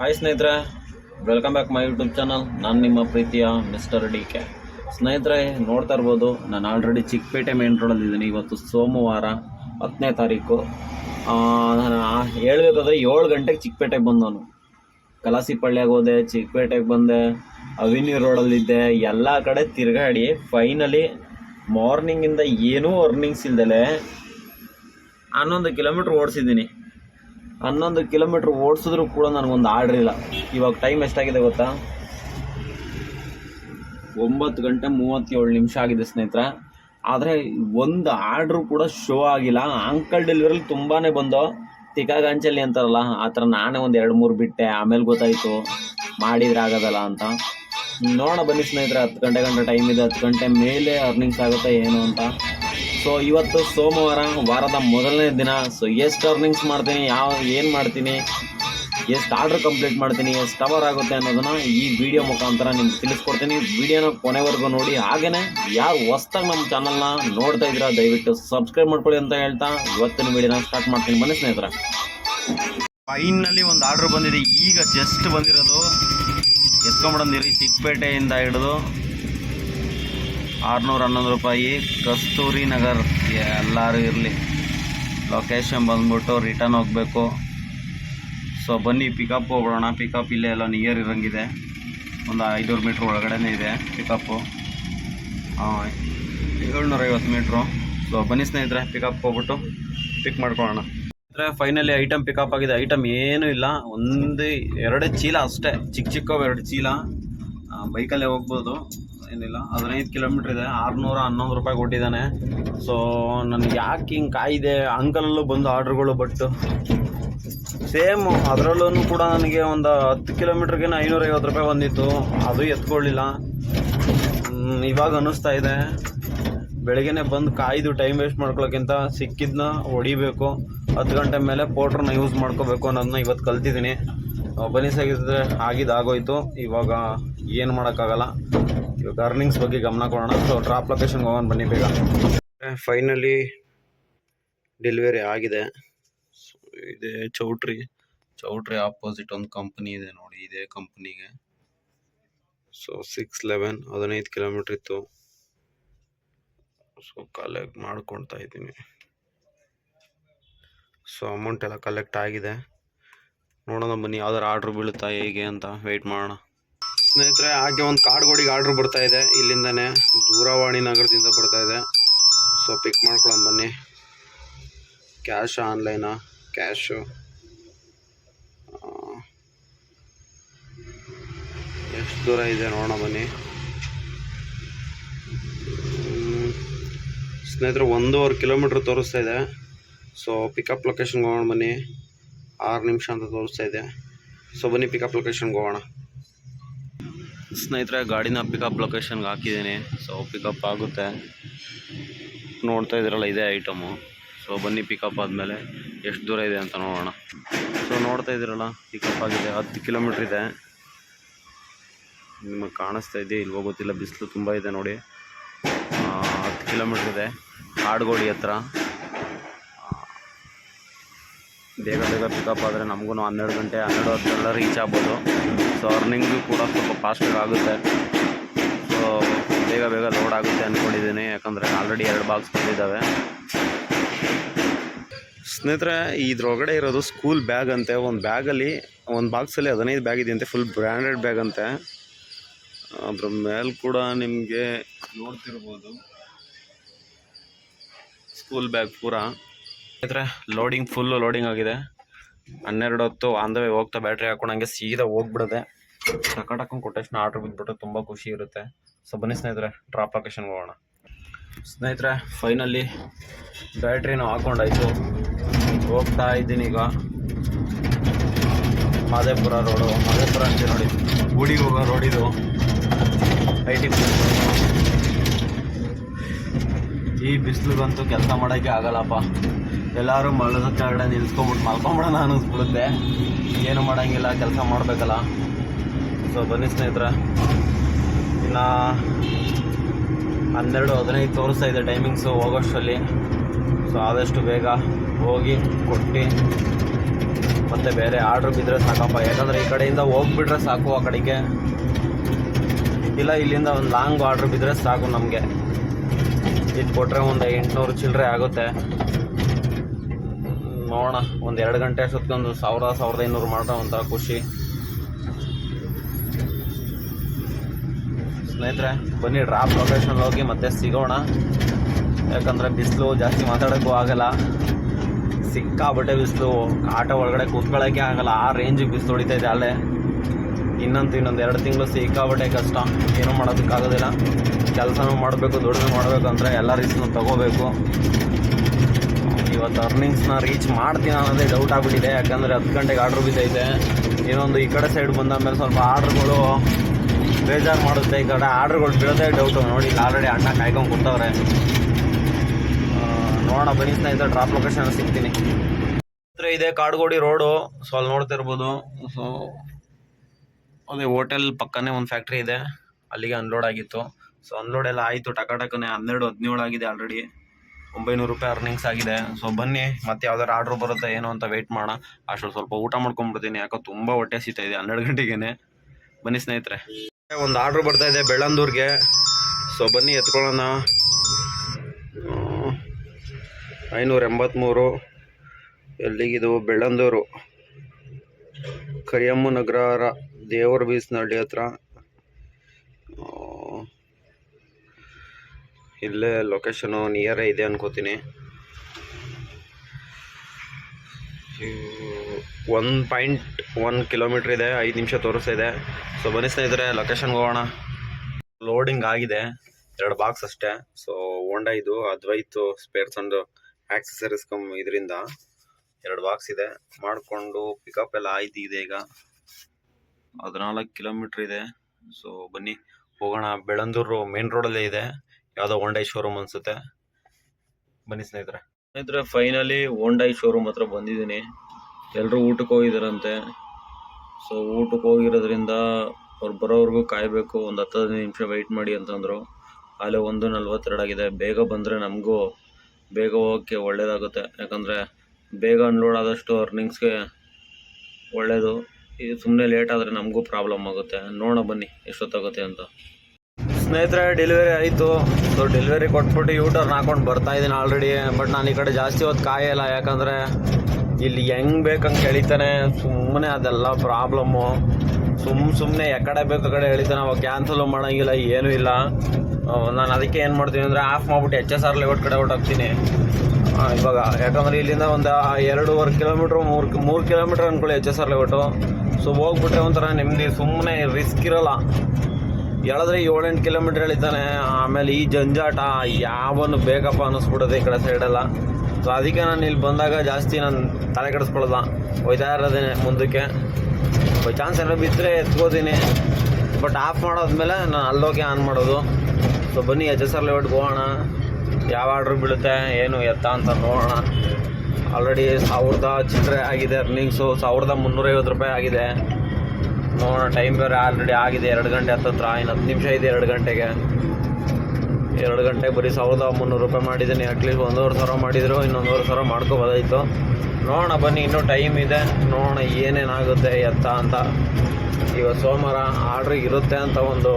Hi ಸ್ನೇಹಿತರೆ welcome back my YouTube channel ನಾನು ನಿಮ್ಮ ಪ್ರೀತಿಯ ಮಿಸ್ಟರ್ ಡಿ ಕೆ ಸ್ನೇಹಿತರೆ, ನೋಡ್ತಾ ಇರ್ಬೋದು, ನಾನು ಆಲ್ರೆಡಿ ಚಿಕ್ಕಪೇಟೆ ಮೇನ್ ರೋಡಲ್ಲಿ ಇದ್ದೀನಿ. ಇವತ್ತು ಸೋಮವಾರ ಹತ್ತನೇ ತಾರೀಕು. ನಾನು ಹೇಳಬೇಕಾದ್ರೆ ಹೇಳ್ಬೇಕಾದ್ರೆ ಏಳು ಗಂಟೆಗೆ ಚಿಕ್ಕಪೇಟೆಗೆ ಬಂದವನು ಕಲಾಸಿಪಳ್ಳಿಯಾಗ ಹೋದೆ ಚಿಕ್ಕಪೇಟೆಗೆ ಬಂದೆ ಅವಿನ್ಯೂ ರೋಡಲ್ಲಿದ್ದೆ ಎಲ್ಲ ಕಡೆ ತಿರುಗಾಡಿ ಫೈನಲಿ ಮಾರ್ನಿಂಗಿಂದ ಏನೂ ಅರ್ನಿಂಗ್ಸ್ ಇಲ್ದಲೆ ಹನ್ನೊಂದು ಕಿಲೋಮೀಟ್ರ್ ಓಡಿಸಿದ್ದೀನಿ. ಹನ್ನೊಂದು ಕಿಲೋಮೀಟ್ರ್ ಓಡಿಸಿದ್ರು ಕೂಡ ನನಗೊಂದು ಆರ್ಡ್ರ್ ಇಲ್ಲ. ಇವಾಗ ಟೈಮ್ ಎಷ್ಟಾಗಿದೆ ಗೊತ್ತಾ? ಒಂಬತ್ತು ಗಂಟೆ ಮೂವತ್ತೇಳು ನಿಮಿಷ ಆಗಿದೆ ಸ್ನೇಹಿತರೆ. ಆದರೆ ಒಂದು ಆರ್ಡ್ರು ಕೂಡ ಶೋ ಆಗಿಲ್ಲ. ಅಂಕಲ್ ಡೆಲಿವರಿಲಿ ತುಂಬಾ ಬಂದು ತಿಕಾಗಂಚಲಿ ಅಂತಾರಲ್ಲ, ಆ ಥರ ನಾನೇ ಒಂದು ಎರಡು ಮೂರು ಬಿಟ್ಟೆ, ಆಮೇಲೆ ಗೊತ್ತಾಯಿತು. ಮಾಡಿದ್ರೆ ಆಗೋದಲ್ಲ ಅಂತ. ನೋಡೋಣ ಬನ್ನಿ ಸ್ನೇಹಿತರೆ, ಹತ್ತು ಗಂಟೆ ಗಂಟೆ ಟೈಮ್ ಇದೆ, ಹತ್ತು ಗಂಟೆ ಮೇಲೆ ಅರ್ನಿಂಗ್ಸ್ ಆಗುತ್ತೆ ಏನು ಅಂತ. ಸೊ ಇವತ್ತು ಸೋಮವಾರ, ವಾರದ ಮೊದಲನೇ ದಿನ. ಸೊ ಎಷ್ಟು ಅರ್ನಿಂಗ್ಸ್ ಮಾಡ್ತೀನಿ, ಯಾವ, ಏನು ಮಾಡ್ತೀನಿ, ಎಷ್ಟು ಆರ್ಡ್ರ್ ಕಂಪ್ಲೀಟ್ ಮಾಡ್ತೀನಿ, ಎಷ್ಟು ಕವರ್ ಆಗುತ್ತೆ ಅನ್ನೋದನ್ನು ಈ ವಿಡಿಯೋ ಮುಖಾಂತರ ನಿಮ್ಗೆ ತಿಳಿಸ್ಕೊಡ್ತೀನಿ. ವಿಡಿಯೋನ ಕೊನೆವರೆಗೂ ನೋಡಿ. ಹಾಗೆಯೇ ಯಾರು ಹೊಸ್ದಾಗಿ ನಮ್ಮ ಚಾನಲ್ನ ನೋಡ್ತಾ ಇದ್ದೀರಾ, ದಯವಿಟ್ಟು ಸಬ್ಸ್ಕ್ರೈಬ್ ಮಾಡ್ಕೊಳ್ಳಿ ಅಂತ ಹೇಳ್ತಾ ಇವತ್ತಿನ ವಿಡಿಯೋನ ಸ್ಟಾರ್ಟ್ ಮಾಡ್ತೀನಿ. ಬನ್ನಿ ಸ್ನೇಹಿತರ. ಫೈನಲ್ಲಿ ಒಂದು ಆರ್ಡ್ರ್ ಬಂದಿದೆ. ಈಗ ಜಸ್ಟ್ ಬಂದಿರೋದು ಎತ್ಕೊಂಬಿಡಂದಿರಿ ಚಿಕ್ಕಪೇಟೆಯಿಂದ ಹಿಡಿದು. ಆರುನೂರ ಹನ್ನೊಂದು ರೂಪಾಯಿ, ಕಸ್ತೂರಿ ನಗರ್. ಎಲ್ಲರೂ ಇರಲಿ. ಲೊಕೇಶನ್ ಬಂದ್ಬಿಟ್ಟು ರಿಟರ್ನ್ ಹೋಗಬೇಕು. ಸೊ ಬನ್ನಿ ಪಿಕಪ್ ಹೋಗ್ಬಿಡೋಣ. ಪಿಕಪ್ ಇಲ್ಲೇ ಎಲ್ಲ ನಿಯರ್ ಇರೋಂಗಿದೆ. ಒಂದು ಐನೂರು ಮೀಟ್ರ್ ಒಳಗಡೆನೇ ಇದೆ ಪಿಕಪ್ಪು ಏಳ್ನೂರೈವತ್ತು ಮೀಟ್ರು ಸೊ ಬನ್ನಿ ಸ್ನೇಹಿತರೆ ಪಿಕಪ್ ಹೋಗ್ಬಿಟ್ಟು ಪಿಕ್ ಮಾಡ್ಕೊಳ್ಳೋಣ. ಅಂದರೆ ಫೈನಲಿ ಐಟಮ್ ಪಿಕಪ್ ಆಗಿದೆ. ಐಟಮ್ ಏನೂ ಇಲ್ಲ. ಒಂದು, ಎರಡೇ ಚೀಲ ಅಷ್ಟೇ. ಚಿಕ್ಕ ಚಿಕ್ಕವು ಎರಡು ಚೀಲ. ಬೈಕಲ್ಲೇ ಹೋಗ್ಬೋದು. ಏನಿಲ್ಲ. ಹದಿನೈದು ಕಿಲೋಮೀಟ್ರ್ ಇದೆ. ಆರುನೂರ, ಹನ್ನೊಂದು ರೂಪಾಯಿ ಕೊಟ್ಟಿದ್ದಾನೆ. ಸೊ ನನಗೆ ಯಾಕೆ ಹಿಂಗೆ ಕಾಯಿದೆ? ಅಂಕಲಲ್ಲೂ ಬಂದು ಆರ್ಡ್ರ್ಗಳು ಬಟ್ಟು ಸೇಮ್ ಅದರಲ್ಲೂ ಕೂಡ ನನಗೆ ಒಂದು ಹತ್ತು ಕಿಲೋಮೀಟ್ರಿಗೆ ಐನೂರೈವತ್ತು ರೂಪಾಯಿ ಬಂದಿತ್ತು. ಅದು ಎತ್ಕೊಳ್ಳಿಲ್ಲ. ಇವಾಗ ಅನ್ನಿಸ್ತಾ ಇದೆ. ಬೆಳಗ್ಗೆನೆ ಬಂದು ಕಾಯ್ದು ಟೈಮ್ ವೇಸ್ಟ್ ಮಾಡ್ಕೊಳ್ಳೋಕ್ಕಿಂತ ಸಿಕ್ಕಿದ್ನ ಹೊಡಿಬೇಕು. ಹತ್ತು ಗಂಟೆ ಮೇಲೆ ಪೋಟ್ರನ್ನ ಯೂಸ್ ಮಾಡ್ಕೋಬೇಕು ಅನ್ನೋದನ್ನ ಇವತ್ತು ಕಲ್ತಿದ್ದೀನಿ. ಬನಿಸಾಗಿದ್ದರೆ ಆಗಿದ್ದಾಗೋಯ್ತು. ಇವಾಗ ಏನು ಮಾಡೋಕ್ಕಾಗಲ್ಲ. ಇವಾಗ ಅರ್ನಿಂಗ್ಸ್ ಬಗ್ಗೆ ಗಮನ ಕೊಡೋಣ. ಸೊ ಡ್ರಾಪ್ ಲೊಕೇಶನ್ಗೆ ಹೋಗೋಣ ಬನ್ನಿ ಬೇಗ. ಫೈನಲಿ ಡೆಲಿವರಿ ಆಗಿದೆ. ಇದೆ ಚೌಟ್ರಿ. ಚೌಟ್ರಿ ಆಪೋಸಿಟ್ ಒಂದು ಕಂಪ್ನಿ ಇದೆ ನೋಡಿ, ಇದೇ ಕಂಪ್ನಿಗೆ ಸೊ ಸಿಕ್ಸ್ ಲೆವೆನ್ ಹದಿನೈದು ಕಿಲೋಮೀಟ್ರ್ ಇತ್ತು. ಸೊ ಕಲೆಕ್ಟ್ ಮಾಡ್ಕೊಳ್ತಾ ಇದ್ದೀನಿ. ಸೊ ಅಮೌಂಟ್ ಎಲ್ಲ ಕಲೆಕ್ಟ್ ಆಗಿದೆ. ನೋಡೋಣ ಬನ್ನಿ ಯಾವ್ದಾರು ಆರ್ಡ್ರ್ ಬೀಳುತ್ತಾ ಹೇಗೆ ಅಂತ ವೆಯ್ಟ್ ಮಾಡೋಣ. ಸ್ನೇಹಿತರೆ, ಹಾಗೆ ಒಂದು ಕಾಡುಗೋಡಿಗೆ ಆರ್ಡ್ರ್ ಬರ್ತಾ ಇದೆ. ಇಲ್ಲಿಂದನೇ ದೂರವಾಣಿ ನಗರದಿಂದ ಬರ್ತಾ ಇದೆ. ಸೊ ಪಿಕ್ ಮಾಡ್ಕೊಳ್ಳೋಣ ಬನ್ನಿ. ಕ್ಯಾಶ್ ಆನ್ಲೈನಾ ಕ್ಯಾಶು ಎಷ್ಟು ದೂರ ಇದೆ ನೋಡೋಣ ಬನ್ನಿ. ಸ್ನೇಹಿತರೆ, ಒಂದೂವರೆ ಕಿಲೋಮೀಟ್ರ್ ತೋರಿಸ್ತಾ ಇದೆ. ಸೊ ಪಿಕಪ್ ಲೊಕೇಶನ್ಗೆ ಹೋಗೋಣ ಬನ್ನಿ. ಆರು ನಿಮಿಷ ಅಂತ ತೋರಿಸ್ತಾ ಇದೆ. ಸೊ ಬನ್ನಿ ಪಿಕಪ್ ಲೊಕೇಶನ್ಗೆ ಹೋಗೋಣ. ಸ್ನೇಹಿತರೆ, ಗಾಡಿನ ಪಿಕಪ್ ಲೊಕೇಶನ್ಗೆ ಹಾಕಿದ್ದೀನಿ. ಸೊ ಪಿಕಪ್ ಆಗುತ್ತೆ. ನೋಡ್ತಾ ಇದ್ದೀರಲ್ಲ, ಇದೇ ಐಟಮು ಸೊ ಬನ್ನಿ ಪಿಕಪ್ ಆದಮೇಲೆ ಎಷ್ಟು ದೂರ ಇದೆ ಅಂತ ನೋಡೋಣ. ಸೊ ನೋಡ್ತಾ ಇದ್ದೀರಲ್ಲ ಪಿಕಪ್ ಆಗಿದೆ. ಹತ್ತು ಕಿಲೋಮೀಟ್ರ್ ಇದೆ. ನಿಮಗೆ ಕಾಣಿಸ್ತಾ ಇದೆ ಇಲ್ಲಿ ಗೊತ್ತಿಲ್ಲ, ಬಿಸಿಲು ತುಂಬ ಇದೆ ನೋಡಿ. ಹತ್ತು ಕಿಲೋಮೀಟ್ರ್ ಇದೆ. ಕಾಡ್ಗೋಡಿ ಹತ್ರ. ಬೇಗ ಬೇಗ ಪಿಕಪ್ ಆದರೆ ನಮಗೂ ಹನ್ನೆರಡು ಗಂಟೆ, ಹನ್ನೆರಡು ಹತ್ತೆಲ್ಲ ರೀಚ್ ಆಗ್ಬೋದು. ಸೊ ಅರ್ನಿಂಗು ಕೂಡ ಸ್ವಲ್ಪ ಫಾಸ್ಟಾಗಿ ಆಗುತ್ತೆ. ಸೊ ಬೇಗ ಬೇಗ ಲೋಡ್ ಆಗುತ್ತೆ ಅಂದ್ಕೊಂಡಿದ್ದೀನಿ ಯಾಕಂದರೆ ಆಲ್ರೆಡಿ ಎರಡು ಬಾಕ್ಸ್ ಬಂದಿದ್ದಾವೆ. ಸ್ನೇಹಿತರೆ ಇದ್ರೊಳಗಡೆ ಇರೋದು ಸ್ಕೂಲ್ ಬ್ಯಾಗ್ ಅಂತೆ. ಒಂದು ಬ್ಯಾಗಲ್ಲಿ ಒಂದು ಬಾಕ್ಸಲ್ಲಿ ಹದಿನೈದು ಬ್ಯಾಗ್ ಇದೆಯಂತೆ ಫುಲ್ ಬ್ರ್ಯಾಂಡೆಡ್ ಬ್ಯಾಗ್ ಅಂತೆ. ಅದ್ರ ಮೇಲೆ ಕೂಡ ನಿಮಗೆ ನೋಡ್ತಿರ್ಬೋದು. ಸ್ಕೂಲ್ ಬ್ಯಾಗ್ ಪೂರ. ಸ್ನೇಹಿತರೆ ಲೋಡಿಂಗ್ ಫುಲ್ಲು ಲೋಡಿಂಗ್ ಆಗಿದೆ. ಹನ್ನೆರಡು ಹೊತ್ತು ಆನ್ ದ ವೇ ಹೋಗ್ತಾ ಬ್ಯಾಟ್ರಿ ಹಾಕೊಂಡು ಹಂಗೆ ಸೀದಾ ಹೋಗ್ಬಿಡದೆ. ಟಕ ಟಕ್ಕಂಗೆ ಕೊಟ್ಟಷ್ಟು ಆರ್ಡ್ರ್ ಬಿದ್ದುಬಿಟ್ರೆ ತುಂಬ ಖುಷಿ ಇರುತ್ತೆ. ಸೊ ಬನ್ನಿ ಸ್ನೇಹಿತರೆ ಡ್ರಾಪ್ ಲೊಕೇಶನ್ಗೆ ಹೋಗೋಣ. ಸ್ನೇಹಿತರೆ ಫೈನಲಿ ಬ್ಯಾಟ್ರಿನೂ ಹಾಕೊಂಡಾಯ್ತು. ಹೋಗ್ತಾ ಇದ್ದೀನಿ ಈಗ. ಮಾದೇಪುರ ರೋಡು ಮಾದೇಪುರ ಅಂತ ನೋಡಿ. ಗುಡಿಗೆ ಹೋಗೋ ರೋಡಿದು ಐ ಟಿ ಈ ಬಿಸಿಲಿಗಂತೂ ಕೆಲಸ ಮಾಡೋಕ್ಕೆ ಆಗಲ್ಲಪ್ಪ. ಎಲ್ಲರೂ ಮಳದ ಕೆಳಗಡೆ ನಿಲ್ಸ್ಕೊಂಬಿಟ್ಟು ಮಲ್ಕೊಂಬಿಡೋಣ ಅನ್ನಿಸ್ಬಿಡುತ್ತೆ. ಏನು ಮಾಡೋಂಗಿಲ್ಲ, ಕೆಲಸ ಮಾಡಬೇಕಲ್ಲ. ಸೊ ಬನ್ನಿ ಸ್ನೇಹಿತರೆ. ಇನ್ನು ಹನ್ನೆರಡು, ಹದಿನೈದು ತೋರಿಸ್ತಾ ಇದೆ ಟೈಮಿಂಗ್ಸು ಹೋಗೋಷ್ಟರಲ್ಲಿ. ಸೊ ಆದಷ್ಟು ಬೇಗ ಹೋಗಿ ಕೊಟ್ಟು ಮತ್ತು ಬೇರೆ ಆರ್ಡ್ರ್ ಬಿದ್ದರೆ ಸಾಕಪ್ಪ. ಯಾಕಂದರೆ ಈ ಕಡೆಯಿಂದ ಹೋಗ್ಬಿಟ್ರೆ ಸಾಕು ಆ ಕಡೆಗೆ. ಇಲ್ಲ, ಇಲ್ಲಿಂದ ಒಂದು ಲಾಂಗ್ ಆರ್ಡ್ರ್ ಬಿದ್ದರೆ ಸಾಕು ನಮಗೆ. ಇದು ಕೊಟ್ಟರೆ ಒಂದು ಎಂಟುನೂರು ಚಿಲ್ಲರೆ ಆಗುತ್ತೆ. ನೋಡೋಣ. ಒಂದು ಎರಡು ಗಂಟೆ ಒಂದು ಸಾವಿರ, ಸಾವಿರದ ಐನೂರು ಮಾಡೋಣ ಒಂಥರ ಖುಷಿ. ಸ್ನೇಹಿತರೆ, ಬನ್ನಿ ಡ್ರಾಪ್ ಲೊಕೇಶನ್ ಹೋಗಿ ಮತ್ತೆ ಸಿಗೋಣ. ಯಾಕಂದರೆ ಬಿಸಿಲು ಜಾಸ್ತಿ ಮಾತಾಡೋಕ್ಕೂ ಆಗಲ್ಲ. ಸಿಕ್ಕಾಬಟ್ಟೆ ಬಿಸಿಲು, ಆಟೋ ಒಳಗಡೆ ಕೂತ್ಕೊಳ್ಳೋಕ್ಕೆ ಆಗಲ್ಲ. ಆ ರೇಂಜಿಗೆ ಬಿಸಿಲು ಇದೆ ಅಲ್ಲೇ. ಇನ್ನೊಂದು ಇನ್ನೊಂದು ಎರಡು ತಿಂಗಳು ಸಿಕ್ಕಾಬಟ್ಟೆ ಕಷ್ಟ. ಏನೂ ಮಾಡೋದಕ್ಕಾಗೋದಿಲ್ಲ. ಕೆಲಸನೂ ಮಾಡಬೇಕು ದುಡಿಮೆ ಮಾಡಬೇಕು ಅಂದರೆ ಎಲ್ಲ ರೀಸನ್ನು ತಗೋಬೇಕು. ಇವತ್ತು ಅರ್ನಿಂಗ್ಸ್ನ ರೀಚ್ ಮಾಡ್ತೀನಿ ಅನ್ನೋದೇ ಡೌಟ್ ಆಗ್ಬಿಟ್ಟಿದೆ. ಯಾಕಂದರೆ ಹತ್ತು ಗಂಟೆಗೆ ಆರ್ಡ್ರ್ ಬಿದ್ದೈತೆ. ಇನ್ನೊಂದು ಈ ಕಡೆ ಸೈಡ್ ಬಂದ ಮೇಲೆ ಸ್ವಲ್ಪ ಆರ್ಡ್ರ್ಗಳು ಬೇಜಾರು ಮಾಡುತ್ತೆ. ಈ ಕಡೆ ಆರ್ಡ್ರ್ಗಳು ಬೀಳೋದೇ ಡೌಟು ನೋಡಿ ಆಲ್ರೆಡಿ ಅಣ್ಣ ಕಾಯ್ಕೊಂಡು ಕೊಡ್ತವ್ರೆ ನೋಡೋಣ. ಬನ್ನಿ ಸ್ನೇಹಿತರೆ ಡ್ರಾಪ್ ಲೊಕೇಶನ್ ಸಿಗ್ತೀನಿ. ಇದೆ ಕಾಡುಗೋಡಿ ರೋಡು ಸೊ ಅಲ್ಲಿ ನೋಡ್ತಿರ್ಬೋದು. ಸೊ ಅದೇ ಹೋಟೆಲ್ ಪಕ್ಕನೇ ಒಂದು ಫ್ಯಾಕ್ಟ್ರಿ ಇದೆ. ಅಲ್ಲಿಗೆ ಅನ್ಲೋಡ್ ಆಗಿತ್ತು. ಸೊ ಅನ್ಲೋಡ್ ಎಲ್ಲ ಆಯಿತು. ಟಕ ಟಕನೆ ಹನ್ನೆರಡು ಹದಿನೇಳು ಆಗಿದೆ ಆಲ್ರೆಡಿ ಒಂಬೈನೂರು ರೂಪಾಯಿ ಅರ್ನಿಂಗ್ಸ್ ಆಗಿದೆ. ಸೊ ಬನ್ನಿ, ಮತ್ತೆ ಯಾವ್ದಾದ್ರು ಆರ್ಡ್ರ್ ಬರುತ್ತೆ ಏನೋ ಅಂತ ವೆಯ್ಟ್ ಮಾಡೋಣ. ಅಷ್ಟು ಸ್ವಲ್ಪ ಊಟ ಮಾಡ್ಕೊಂಡ್ಬಿಡ್ತೀನಿ ಯಾಕೋ ತುಂಬ ಹೊಟ್ಟೆ ಸೀತಾ ಇದೆ, ಹನ್ನೆರಡು ಗಂಟೆಗೇನೆ. ಬನ್ನಿ ಸ್ನೇಹಿತರೆ. ಒಂದು ಆರ್ಡ್ರ್ ಬರ್ತಾ ಇದೆ ಬೆಳ್ಳಂದೂರ್ಗೆ. ಸೊ ಬನ್ನಿ, ಎತ್ಕೊಳ್ಳೋಣ. ಐನೂರ ಎಂಬತ್ತ್ಮೂರು ಎಲ್ಲಿಗಿದು ಬೆಳ್ಳಂದೂರು. ಕರಿಯಮ್ಮ ನಗರ ದೇವರ ಬೀಸ್ನಹಳ್ಳಿ ಹತ್ರ ಆ, ಇಲ್ಲೇ ಲೊಕೇಶನು ನಿಯರೇ ಇದೆ ಅನ್ಕೋತೀನಿ. ಒನ್ ಪಾಯಿಂಟ್ ಒನ್ ಕಿಲೋಮೀಟ್ರ್ ಇದೆ, ಐದು ನಿಮಿಷ ತೋರಿಸ್ತಾ ಇದೆ. ಸೊ ಬನ್ನಿ ಸ್ನೇಹಿತರೆ ಲೊಕೇಶನ್ಗೆ ಹೋಗೋಣ. ಲೋಡಿಂಗ್ ಆಗಿದೆ, ಎರಡು ಬಾಕ್ಸ್ ಅಷ್ಟೇ. ಸೊ ಹೋಂಡಾ ಇದು Advaith spares and accessories cum ಇದರಿಂದ ಎರಡು ಬಾಕ್ಸ್ ಇದೆ. ಮಾಡಿಕೊಂಡು ಪಿಕಪ್ ಎಲ್ಲ ಆಯ್ತು ಇದೆ ಈಗ. ಹದಿನಾಲ್ಕು ಕಿಲೋಮೀಟ್ರ್ ಇದೆ. ಸೊ ಬನ್ನಿ, ಹೋಗೋಣ. ಬೆಳಂದೂರು ಮೇನ್ ರೋಡಲ್ಲೇ ಇದೆ. ಯಾವುದೋ ಹೋಂಡೈ ಶೋರೂಮ್ ಅನ್ಸುತ್ತೆ. ಬನ್ನಿ ಸ್ನೇಹಿತರೆ. ಸ್ನೇಹಿತರೆ ಫೈನಲಿ ಹೋಂಡೈ ಶೋರೂಮ್ ಹತ್ರ ಬಂದಿದ್ದೀನಿ. ಎಲ್ಲರೂ ಊಟಕ್ಕೆ ಹೋಗಿದ್ದಾರಂತೆ ಸೊ ಊಟಕ್ಕೆ ಹೋಗಿರೋದ್ರಿಂದ ಅವ್ರು ಬರೋವರೆಗೂ ಕಾಯಬೇಕು. ಒಂದು ಹತ್ತು ಹದಿನೈದು ನಿಮಿಷ ವೆಯ್ಟ್ ಮಾಡಿ ಅಂತಂದರು. ಅಲ್ಲೇ ಒಂದು ನಲ್ವತ್ತೆರಡು ಆಗಿದೆ. ಬೇಗ ಬಂದರೆ ನಮಗೂ ಬೇಗ ಹೋಗೋಕ್ಕೆ ಒಳ್ಳೇದಾಗುತ್ತೆ. ಯಾಕಂದರೆ ಬೇಗ ಅನ್ಲೋಡ್ ಆದಷ್ಟು ಅರ್ನಿಂಗ್ಸ್ಗೆ ಒಳ್ಳೆಯದು ಇದು ಸುಮ್ಮನೆ ಲೇಟ್ ಆದರೆ ನಮಗೂ ಪ್ರಾಬ್ಲಮ್ ಆಗುತ್ತೆ. ನೋಡೋಣ ಬನ್ನಿ ಎಷ್ಟೊತ್ತಾಗುತ್ತೆ ಅಂತ. ಸ್ನೇಹಿತರೆ ಡೆಲಿವರಿ ಆಯಿತು. ಸೊ ಡೆಲಿವರಿ ಕೊಟ್ಬಿಟ್ಟು ಯೂ ಟರ್ನ್ ಹಾಕೊಂಡು ಬರ್ತಾ ಇದ್ದೀನಿ ಆಲ್ರೆಡಿ ಬಟ್ ನಾನು ಈ ಕಡೆ ಜಾಸ್ತಿ ಹೊತ್ತು ಕಾಯಲ್ಲ ಯಾಕಂದರೆ ಇಲ್ಲಿ ಹೆಂಗೆ ಬೇಕಂಗೆ ಎಳಿತಾನೆ. ಸುಮ್ಮನೆ ಅದೆಲ್ಲ ಪ್ರಾಬ್ಲಮ್ಮು ಸುಮ್ಮ ಸುಮ್ಮನೆ ಎಕಡೆ ಬೇಕು ಕಡೆ ಎಳಿತಾನೆ. ಅವಾಗ ಕ್ಯಾನ್ಸಲು ಮಾಡೋಂಗಿಲ್ಲ, ಏನೂ ಇಲ್ಲ. ನಾನು ಅದಕ್ಕೆ ಏನು ಮಾಡ್ತೀನಿ ಅಂದರೆ ಆಫ್ ಮಾಡ್ಬಿಟ್ಟು ಎಚ್ ಎಸ್ ಆರ್ ಲೇಔಟ್ ಕಡೆ ಹೊರಟೋಗ್ತೀನಿ. ಇವಾಗ ಯಾಕಂದರೆ ಇಲ್ಲಿಂದ ಒಂದು ಎರಡೂವರೆ ಕಿಲೋಮೀಟ್ರ್ ಮೂರು ಮೂರು ಕಿಲೋಮೀಟ್ರ್ ಅಂದ್ಕೊಳ್ಳಿ H S R layout so ಹೋಗ್ಬಿಟ್ರೆ ಒಂಥರ ನೆಮ್ಮದಿ ಸುಮ್ಮನೆ ರಿಸ್ಕ್ ಇರೋಲ್ಲ. ಎಳೆದ್ರೆ ಏಳೆಂಟು ಕಿಲೋಮೀಟ್ರ್ ಹೇಳಿದ್ದಾನೆ, ಆಮೇಲೆ ಈ ಜಂಜಾಟ ಯಾವನು ಬೇಕಪ್ಪ ಅನ್ನಿಸ್ಬಿಡೋದು ಈ ಕಡೆ ಸೈಡೆಲ್ಲ ಸೊ ಅದಕ್ಕೆ ನಾನು ಇಲ್ಲಿ ಬಂದಾಗ ಜಾಸ್ತಿ ನಾನು ತಲೆ ಕೆಡಿಸ್ಕೊಳ್ಳೋದ ಹೋಯ್ತಾ ಇರೋದೇನೆ ಮುಂದಕ್ಕೆ. ಬೈ ಚಾನ್ಸ್ ಏನೋ ಬಿದ್ದರೆ ಎತ್ಕೋತೀನಿ. ಬಟ್ ಆಫ್ ಮಾಡೋದ್ಮೇಲೆ ನಾನು ಅಲ್ಲೋಗಿ ಆನ್ ಮಾಡೋದು. ಸೊ ಬನ್ನಿ ಎಚ್ ಎಸ್ ಆರ್ ಲೆವೆಟ್ಗೆ ಹೋಗೋಣ. ಯಾವ ಆರ್ಡ್ರ್ ಬೀಳುತ್ತೆ, ಏನು ಎತ್ತ ಅಂತ ನೋಡೋಣ. ಆಲ್ರೆಡಿ ಸಾವಿರದ ಚಿಲ್ಲರೆ ಆಗಿದೆ ಅರ್ನಿಂಗ್ಸು ಸಾವಿರದ ಮುನ್ನೂರೈವತ್ತು ರೂಪಾಯಿ ಆಗಿದೆ. ನೋಡೋಣ ಟೈಮ್ ಬೇರೆ ಆಲ್ರೆಡಿ ಆಗಿದೆ, ಎರಡು ಗಂಟೆ ಹತ್ತತ್ರ ಇನ್ನು ಹತ್ತು ನಿಮಿಷ ಇದೆ ಎರಡು ಗಂಟೆಗೆ. ಎರಡು ಗಂಟೆಗೆ ಬರೀ ಸಾವಿರದ ಮುನ್ನೂರು ರೂಪಾಯಿ ಮಾಡಿದ್ದೀನಿ ಅಟ್ಲೀಸ್ಟ್ ಒಂದೂವರೆ ಸಾವಿರ ಮಾಡಿದ್ರು, ಇನ್ನೊಂದೂವರೆ ಸಾವಿರ ಮಾಡ್ಕೋಬೋದಾಯಿತು ನೋಡೋಣ ಬನ್ನಿ, ಇನ್ನೂ ಟೈಮ್ ಇದೆ, ನೋಡೋಣ ಏನೇನಾಗುತ್ತೆ ಎತ್ತ ಅಂತ. ಇವತ್ತು ಸೋಮವಾರ ಆರ್ಡ್ರ್ ಇರುತ್ತೆ ಅಂತ ಒಂದು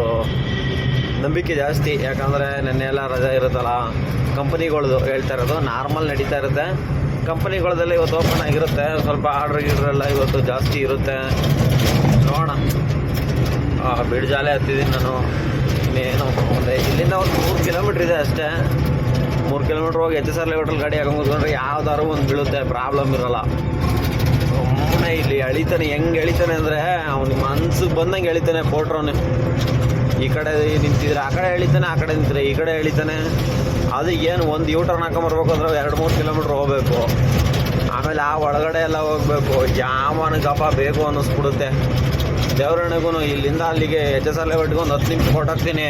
ನಂಬಿಕೆ ಜಾಸ್ತಿ, ಯಾಕಂದರೆ ನೆನ್ನೆ ಎಲ್ಲ ರಜಾ ಇರುತ್ತಲ್ಲ, ಕಂಪನಿಗಳ್ದು ಹೇಳ್ತಾ ಇರೋದು ನಾರ್ಮಲ್ ನಡೀತಾ ಇರುತ್ತೆ. ಕಂಪ್ನಿಗಳದೆಲ್ಲ ಇವತ್ತು ಓಪನ್ ಆಗಿರುತ್ತೆ, ಸ್ವಲ್ಪ ಆರ್ಡ್ರ್ ಗಿಡ್ರೆಲ್ಲ ಇವತ್ತು ಜಾಸ್ತಿ ಇರುತ್ತೆ. ನೋಡೋಣ. ಬಿಡ್ಜಾಲೆ ಹತ್ತಿದ್ದೀನಿ ನಾನು. ಇನ್ನೇನು ಒಂದು ಇಲ್ಲಿಂದ ಒಂದು ಮೂರು ಕಿಲೋಮೀಟ್ರ್ ಇದೆ ಅಷ್ಟೇ. ಮೂರು ಕಿಲೋಮೀಟ್ರ್ ಹೋಗಿ ಎಚ್ ಎಸ್ ಆರ್ ಗಾಡಿ ಹಾಕೊಂಡು ಕೂತ್ಕೊಂಡ್ರೆ ಯಾವ್ದಾದ್ರು ಒಂದು ಬೀಳುತ್ತೆ ಪ್ರಾಬ್ಲಮ್ ಇರೋಲ್ಲ. ಸುಮ್ಮನೆ ಇಲ್ಲಿ ಎಳಿತಾನೆ, ಹೆಂಗೆ ಎಳಿತಾನೆ ಅಂದರೆ ಅವ್ನಿಗೆ ಮನ್ಸಿಗೆ ಬಂದಂಗೆ ಎಳಿತಾನೆ ಫೋಟ್ರೋನೆ ಈ ಕಡೆ ನಿಂತಿದ್ರೆ ಆ ಕಡೆ ಎಳಿತಾನೆ, ಆ ಕಡೆ ನಿಂತಿದ್ರೆ ಈ ಕಡೆ ಎಳಿತಾನೆ. ಅದು ಏನು ಒಂದು ಯೂ ಟರ್ನ್ ಹಾಕೊಂಬರ್ಬೇಕು ಅಂದ್ರೆ ಎರಡು ಮೂರು ಕಿಲೋಮೀಟ್ರ್ ಹೋಗಬೇಕು. ಆಮೇಲೆ ಆ ಒಳಗಡೆ ಎಲ್ಲ ಹೋಗಬೇಕು. ಯಾವನಿಗಪ್ಪ ಬೇಕು ಅನ್ನಿಸ್ಬಿಡುತ್ತೆ. ದೇವರಣೆಗೂ ಇಲ್ಲಿಂದ ಅಲ್ಲಿಗೆ ಎಚ್ ಎಸ್ ಆರ್ ಒಂದು ಹತ್ತು ನಿಮಿಷ ಕೊಟ್ಟಾಗ್ತೀನಿ